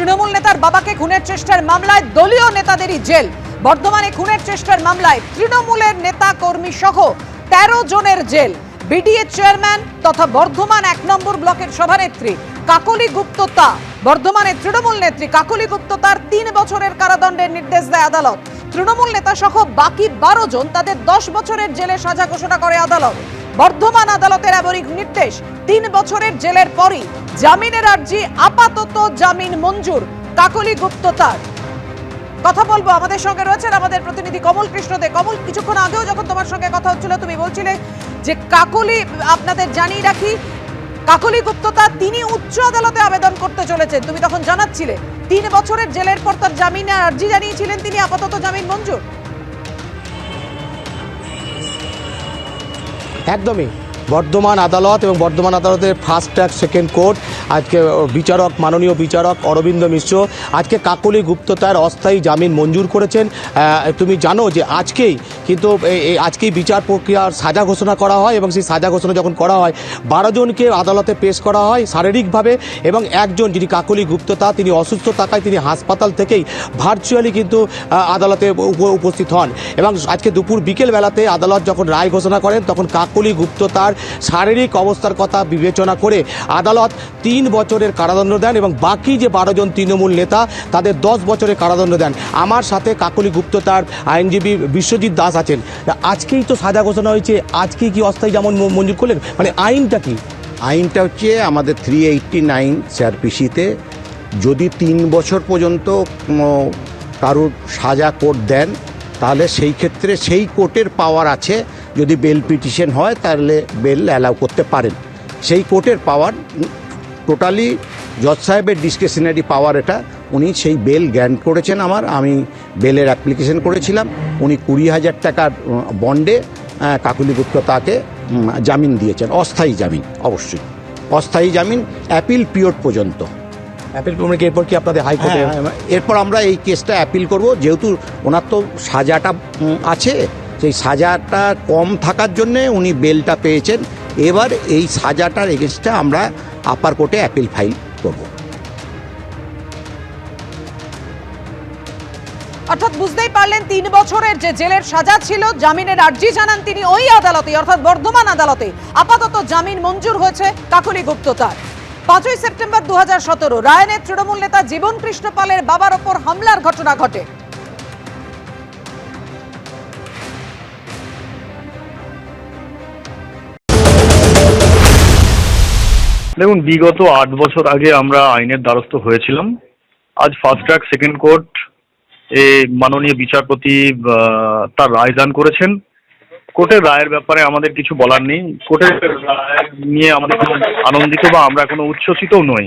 তৃণমূল নেতার বাবাকে খুনের চেষ্টার মামলায় দলীয় নেতাদেরই জেল। বর্ধমানে খুনের চেষ্টার মামলায় তৃণমূলের নেতা কর্মী সহ তেরো জনের জেল। বিডিএ চেয়ারম্যান তথা বর্ধমান এক নম্বর ব্লকের সভানেত্রী কাকলি গুপ্ততা। বর্ধমানের তৃণমূল নেত্রী কাকলি গুপ্ততার তিন বছরের কারাদণ্ডের নির্দেশ দেয় আদালত। তৃণমূল নেতা সহ বাকি বারো জন তাদের দশ বছরের জেলে সাজা ঘোষণা করে আদালত। বর্ধমান আদালতের এমনই নির্দেশ, তিন বছরের জেলের পরই জামিনের আর্জি আপাতত জামিন মঞ্জুর, কাকলি গুপ্ততার কথা বলব আমাদের সঙ্গে রয়েছেন আমাদের প্রতিনিধি কমল কৃষ্ণ দে। কমল, কিছুক্ষণ আগেও যখন তোমার সঙ্গে কথা হচ্ছিল, তুমি বলছিলে যে কাকলি, আপনাদের জানিয়ে রাখি কাকলি গুপ্ততা তিনি উচ্চ আদালতে আবেদন করতে চলেছেন। তুমি তখন জানাচ্ছিলে, তিন বছরের জেলের পর তার জামিনে আর্জি জানিয়েছিলেন তিনি আপাতত জামিন মঞ্জুর। একদমই। বর্ধমান আদালত এবং বর্ধমান আদালতের ফার্স্ট ট্র্যাক সেকেন্ড কোর্ট, আজকে বিচারক, মাননীয় বিচারক অরবিন্দ মিশ্র, আজকে কাকলি গুপ্ততার অস্থায়ী জামিন মঞ্জুর করেছেন। তুমি জানো যে আজকেই কিন্তু আজকেই বিচার প্রক্রিয়ার সাজা ঘোষণা করা হয় এবং সেই সাজা ঘোষণা যখন করা হয়, বারো জনকে আদালতে পেশ করা হয় শারীরিকভাবে এবং একজন যিনি কাকলি গুপ্ততা, তিনি অসুস্থ থাকায় তিনি হাসপাতাল থেকেই ভার্চুয়ালি কিন্তু আদালতে উপ- উপস্থিত হন। এবং আজকে দুপুর বিকেল বেলাতে আদালত যখন রায় ঘোষণা করেন, তখন কাকলি গুপ্ত তার শারীরিক অবস্থার কথা বিবেচনা করে আদালত তিন বছরের কারাদণ্ড দেন এবং বাকি যে বারো জন তৃণমূল নেতা, তাদের দশ বছরের কারাদণ্ড দেন। আমার সাথে কাকলি গুপ্ত তার আইনজীবী বিশ্বজিৎ দাস আছেন। আজকেই তো সাজা ঘোষণা হয়েছে আজকেই কি অস্থায়ী যেমন মঞ্জুর করলেন? মানে আইনটা কি? আইনটা হচ্ছে আমাদের থ্রি এইটটি নাইন সিআরপিসিতে যদি তিন বছর পর্যন্ত কারোর সাজা কোর্ট দেন, তাহলে সেই ক্ষেত্রে সেই কোর্টের পাওয়ার আছে। যদি বেল পিটিশন হয় তাহলে বেল অ্যালাউ করতে পারেন। সেই কোর্টের পাওয়ার টোটালি জজ সাহেবের ডিসক্রিশনারি পাওয়ার এটা। উনি সেই বেল গ্র্যান্ট করেছেন আমার আমি বেলের অ্যাপ্লিকেশন করেছিলাম। উনি কুড়ি হাজার টাকার বন্ডে কাকুলি গুপ্ত তাকে জামিন দিয়েছেন। অস্থায়ী জামিন অবশ্যই। অস্থায়ী জামিন অ্যাপিল পিরিয়ড পর্যন্ত। অ্যাপিল এরপর কি আপনাদের হাইকোর্টে? হ্যাঁ, এরপর আমরা এই কেসটা অ্যাপিল করব। যেহেতু ওনার তো সাজাটা আছে সেই সাজাটা কম থাকার জন্যে উনি বেলটা পেয়েছেন। এবার এই সাজাটার এগেনস্টটা আমরা আপার কোর্টে অ্যাপিল ফাইল করব। অর্থাৎ বুঝতেই পারলেন, তিন বছরের যে জেলের সাজা ছিল, জামিনের আর্জি জানান তিনি ওই আদালতে, অর্থাৎ বর্ধমান আদালতে। আপাতত জামিন মঞ্জুর হয়েছে কাকলি গুপ্ততার। পাঁচই সেপ্টেম্বর দু হাজার সতেরো, রায়নের তৃণমূল নেতা জীবন কৃষ্ণ পালের বাবার ওপর হামলার ঘটনা ঘটে। দেখুন, বিগত আট বছর আগে আমরা আইনের দ্বারস্থ হয়েছিলাম। আজ ফার্স্ট ট্র্যাক সেকেন্ড কোর্ট এ মাননীয় বিচারপতি তার রায় দান করেছেন। কোর্টের রায়ের ব্যাপারে আমাদের কিছু বলার নেই। কোর্টের রায় নিয়ে আমাদের কোনো আনন্দিত বা আমরা কোনো উচ্ছ্বসিতও নই।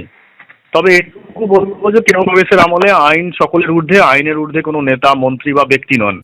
তবে এটুকু বলব যে তৃণমূল কংগ্রেসের আমলে আইন সকলের ঊর্ধ্বে, আইনের ঊর্ধ্বে কোনো নেতা, মন্ত্রী বা ব্যক্তি নন।